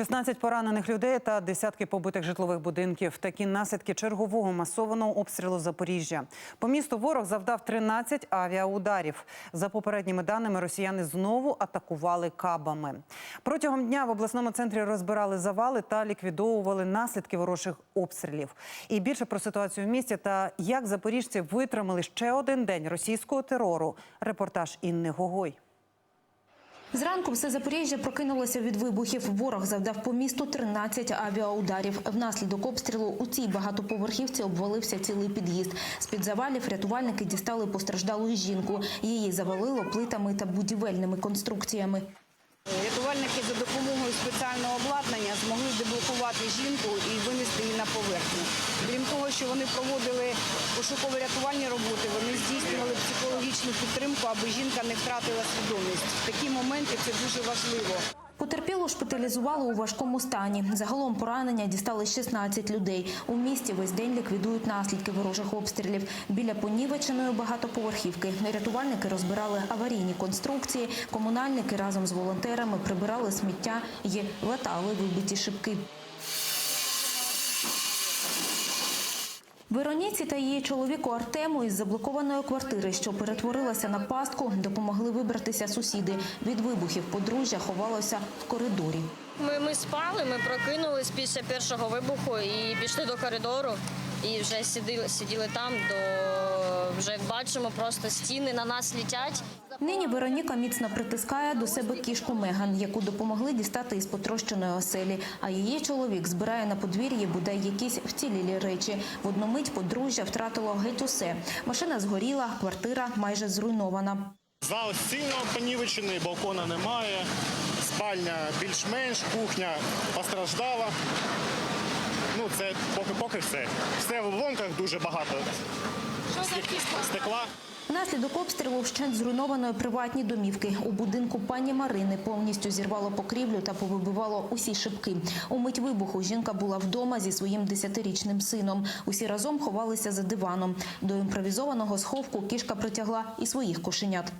16 поранених людей та десятки побитих житлових будинків. Такі наслідки чергового масованого обстрілу Запоріжжя. По місту ворог завдав 13 авіаударів. За попередніми даними, росіяни знову атакували кабами. Протягом дня в обласному центрі розбирали завали та ліквідовували наслідки ворожих обстрілів. І більше про ситуацію в місті та як запоріжці витримали ще один день російського терору. Репортаж Інни Гогой. Зранку все Запоріжжя прокинулося від вибухів. Ворог завдав по місту 13 авіаударів. Внаслідок обстрілу у цій багатоповерхівці обвалився цілий під'їзд. З-під завалів рятувальники дістали постраждалу жінку. Її завалило плитами та будівельними конструкціями. Рятувальники за допомогою спеціального обладнання змогли деблокувати жінку і винести її на поверхню. Крім того, що вони проводили пошуково-рятувальні роботи, вони здійснювали психологічну підтримку, аби жінка не втратила свідомість. В такі моменти це дуже важливо. Потерпілу шпиталізували у важкому стані. Загалом поранення дістали 16 людей. У місті весь день ліквідують наслідки ворожих обстрілів. Біля понівеченої багатоповерхівки рятувальники розбирали аварійні конструкції. Комунальники разом з волонтерами прибирали сміття і латали вибиті шибки. Вероніці та її чоловіку Артему із заблокованої квартири, що перетворилася на пастку, допомогли вибратися сусіди. Від вибухів подружжя ховалося в коридорі. Ми, ми спали, ми прокинулись після першого вибуху і пішли до коридору. І вже сиділи, сиділи там, до вже як бачимо, просто стіни на нас літять. Нині Вероніка міцно притискає до себе кішку Меган, яку допомогли дістати із потрощеної оселі. А її чоловік збирає на подвір'ї бодай якісь вцілілі речі. В одну мить подружжя втратило геть усе. Машина згоріла, квартира майже зруйнована. Зал сильно понівечений, балкона немає, спальня більш-менш, кухня постраждала. Ну, це поки поки все. Все в обломках дуже багато. Стекла. Внаслідок обстрілу вщент зруйнованої приватні домівки. У будинку пані Марини повністю зірвало покрівлю та повибивало усі шибки. У мить вибуху жінка була вдома зі своїм десятирічним сином. Усі разом ховалися за диваном. До імпровізованого сховку кішка притягла і своїх кошенят.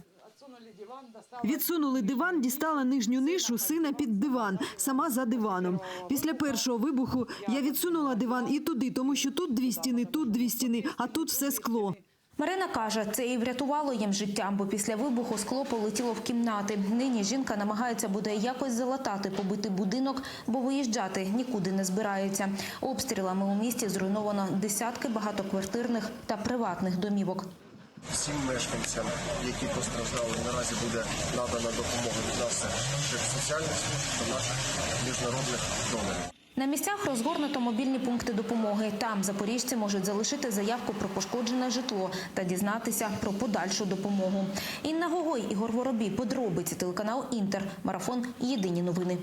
Відсунули диван, дістала нижню нишу сина під диван, сама за диваном. Після першого вибуху я відсунула диван і туди, тому що тут дві стіни, тут дві стіни, а тут все скло. Марина каже, це і врятувало їм життя, бо після вибуху скло полетіло в кімнати. Нині жінка намагається буде якось залатати побитий будинок, бо виїжджати нікуди не збирається. Обстрілами у місті зруйновано десятки багатоквартирних та приватних домівок. Всім мешканцям, які постраждали, наразі буде надана допомога від як соціальних служб та наших міжнародних донорів. На місцях розгорнуто мобільні пункти допомоги. Там запоріжці можуть залишити заявку про пошкоджене житло та дізнатися про подальшу допомогу. Інна Гогой, Ігор Воробій, подробиці телеканал Інтер. Марафон. Єдині новини.